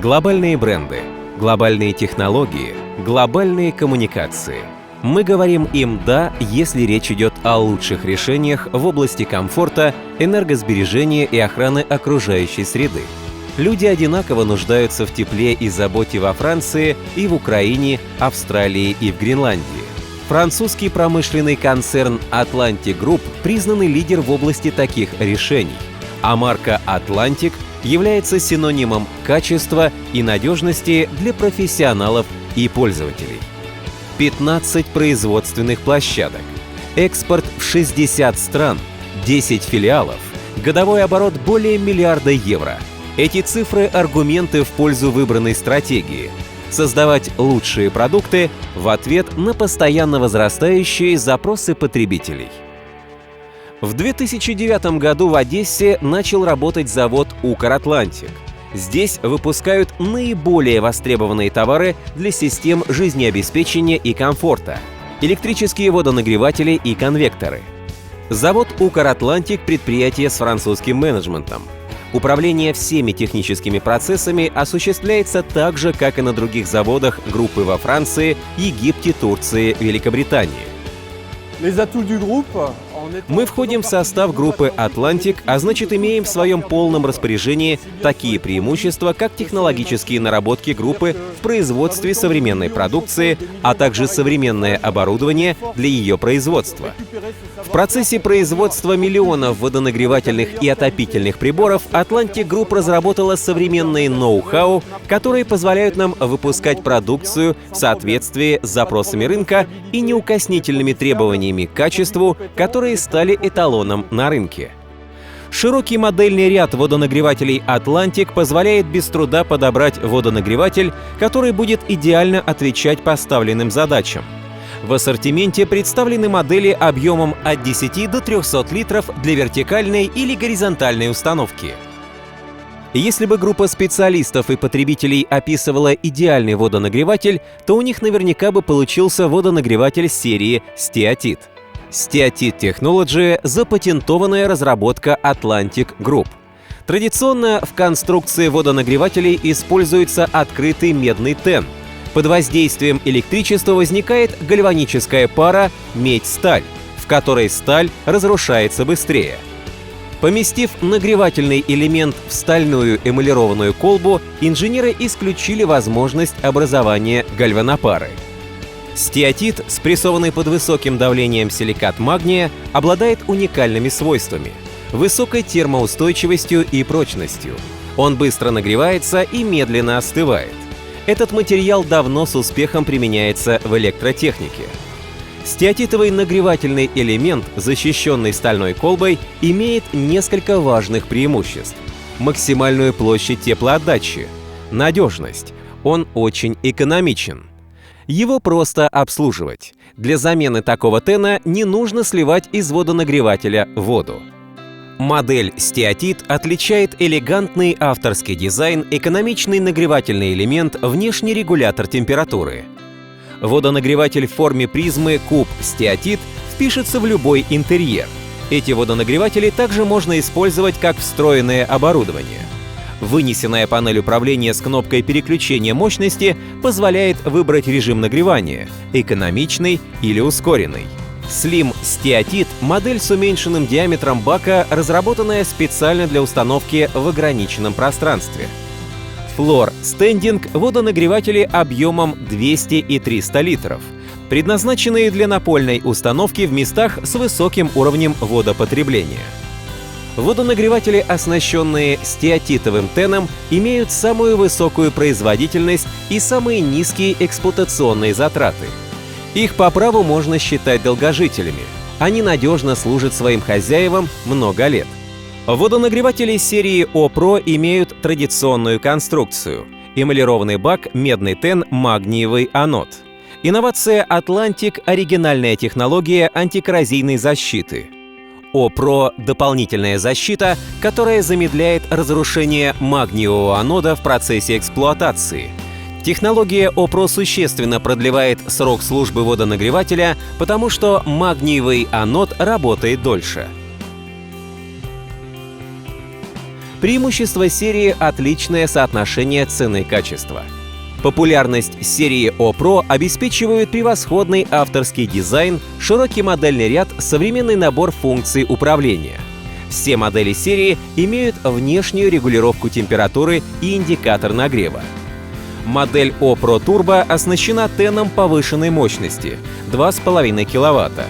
Глобальные бренды, глобальные технологии, глобальные коммуникации. Мы говорим им «да», если речь идет о лучших решениях в области комфорта, энергосбережения и охраны окружающей среды. Люди одинаково нуждаются в тепле и заботе во Франции и в Украине, Австралии и в Гренландии. Французский промышленный концерн Atlantic Group признанный лидер в области таких решений, а марка Atlantic – является синонимом качества и надежности для профессионалов и пользователей. 15 производственных площадок, экспорт в 60 стран, 10 филиалов, годовой оборот более миллиарда евро. Эти цифры – аргументы в пользу выбранной стратегии – создавать лучшие продукты в ответ на постоянно возрастающие запросы потребителей. В 2009 году в Одессе начал работать завод «Укр Атлантик». Здесь выпускают наиболее востребованные товары для систем жизнеобеспечения и комфорта – электрические водонагреватели и конвекторы. Завод «Укр Атлантик» – предприятие с французским менеджментом. Управление всеми техническими процессами осуществляется так же, как и на других заводах группы во Франции, Египте, Турции, Великобритании. Мы входим в состав группы «Атлантик», а значит имеем в своем полном распоряжении такие преимущества, как технологические наработки группы в производстве современной продукции, а также современное оборудование для ее производства. В процессе производства миллионов водонагревательных и отопительных приборов Atlantic Group разработала современные ноу-хау, которые позволяют нам выпускать продукцию в соответствии с запросами рынка и неукоснительными требованиями к качеству, которые стали эталоном на рынке. Широкий модельный ряд водонагревателей Atlantic позволяет без труда подобрать водонагреватель, который будет идеально отвечать поставленным задачам — в ассортименте представлены модели объемом от 10 до 300 литров для вертикальной или горизонтальной установки. Если бы группа специалистов и потребителей описывала идеальный водонагреватель, то у них наверняка бы получился водонагреватель серии Steatit. Steatit Technology — запатентованная разработка Atlantic Group. Традиционно в конструкции водонагревателей используется открытый медный тен — под воздействием электричества возникает гальваническая пара медь-сталь, в которой сталь разрушается быстрее. Поместив нагревательный элемент в стальную эмалированную колбу, инженеры исключили возможность образования гальванопары. Стеатит, спрессованный под высоким давлением силикат магния, обладает уникальными свойствами — высокой термоустойчивостью и прочностью. Он быстро нагревается и медленно остывает. Этот материал давно с успехом применяется в электротехнике. Стеатитовый нагревательный элемент, защищенный стальной колбой, имеет несколько важных преимуществ. Максимальную площадь теплоотдачи, надежность, он очень экономичен. Его просто обслуживать. Для замены такого тена не нужно сливать из водонагревателя воду. Модель стеатит отличает элегантный авторский дизайн, экономичный нагревательный элемент, внешний регулятор температуры. Водонагреватель в форме призмы куб стеатит впишется в любой интерьер. Эти водонагреватели также можно использовать как встроенное оборудование. Вынесенная панель управления с кнопкой переключения мощности позволяет выбрать режим нагревания — экономичный или ускоренный. Slim Steatit — модель с уменьшенным диаметром бака, разработанная специально для установки в ограниченном пространстве. Floor Standing — водонагреватели объемом 200 и 300 литров, предназначенные для напольной установки в местах с высоким уровнем водопотребления. Водонагреватели, оснащенные стеатитовым теном, имеют самую высокую производительность и самые низкие эксплуатационные затраты — их по праву можно считать долгожителями. Они надежно служат своим хозяевам много лет. Водонагреватели серии O-Pro имеют традиционную конструкцию. Эмалированный бак, медный тен, магниевый анод. Инновация Atlantic — оригинальная технология антикоррозийной защиты. ОПРО — дополнительная защита, которая замедляет разрушение магниевого анода в процессе эксплуатации. Технология ОПРО существенно продлевает срок службы водонагревателя, потому что магниевый анод работает дольше. Преимущество серии — отличное соотношение цены-качества. Популярность серии O-Pro обеспечивают превосходный авторский дизайн, широкий модельный ряд, современный набор функций управления. Все модели серии имеют внешнюю регулировку температуры и индикатор нагрева. Модель O-Pro Turbo оснащена теном повышенной мощности — 2,5 кВт.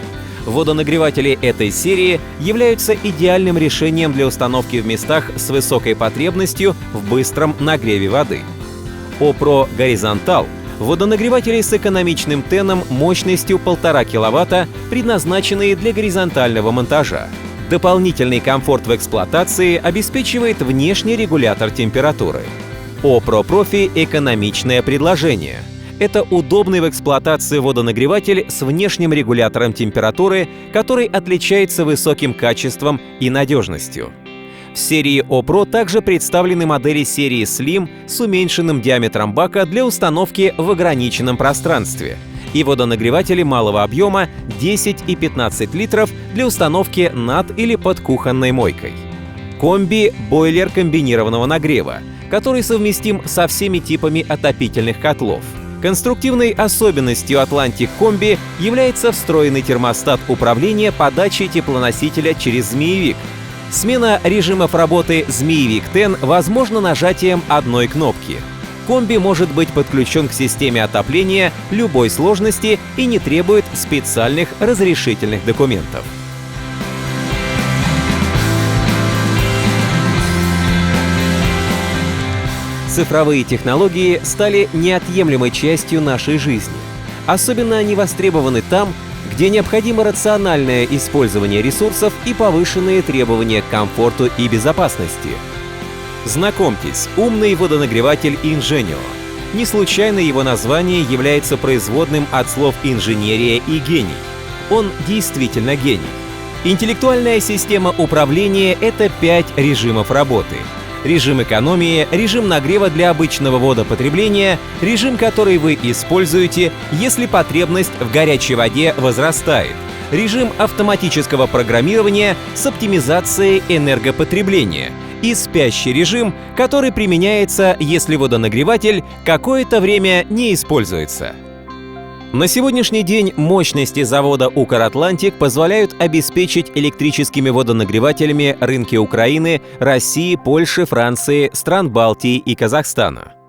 Водонагреватели этой серии являются идеальным решением для установки в местах с высокой потребностью в быстром нагреве воды. OPRO Горизонтал — водонагреватели с экономичным теном мощностью 1,5 кВт, предназначенные для горизонтального монтажа. Дополнительный комфорт в эксплуатации обеспечивает внешний регулятор температуры. Profi — экономичное предложение. Это удобный в эксплуатации водонагреватель с внешним регулятором температуры, который отличается высоким качеством и надежностью. В серии O-Pro также представлены модели серии Slim с уменьшенным диаметром бака для установки в ограниченном пространстве и водонагреватели малого объема 10 и 15 литров для установки над или под кухонной мойкой. Комби — бойлер комбинированного нагрева, который совместим со всеми типами отопительных котлов. Конструктивной особенностью Atlantic Комби является встроенный термостат управления подачей теплоносителя через змеевик — Смена режимов работы «Змеевик Тен» возможна нажатием одной кнопки. Комби может быть подключен к системе отопления любой сложности и не требует специальных разрешительных документов. Цифровые технологии стали неотъемлемой частью нашей жизни. Особенно они востребованы там, где необходимо рациональное использование ресурсов и повышенные требования к комфорту и безопасности. Знакомьтесь, умный водонагреватель Ingenio. Не случайно его название является производным от слов «инженерия» и «гений». Он действительно гений. Интеллектуальная система управления — это пять режимов работы — режим экономии, режим нагрева для обычного водопотребления, режим, который вы используете, если потребность в горячей воде возрастает, режим автоматического программирования с оптимизацией энергопотребления и спящий режим, который применяется, если водонагреватель какое-то время не используется. На сегодняшний день мощности завода «Укр-Атлантик» позволяют обеспечить электрическими водонагревателями рынки Украины, России, Польши, Франции, стран Балтии и Казахстана.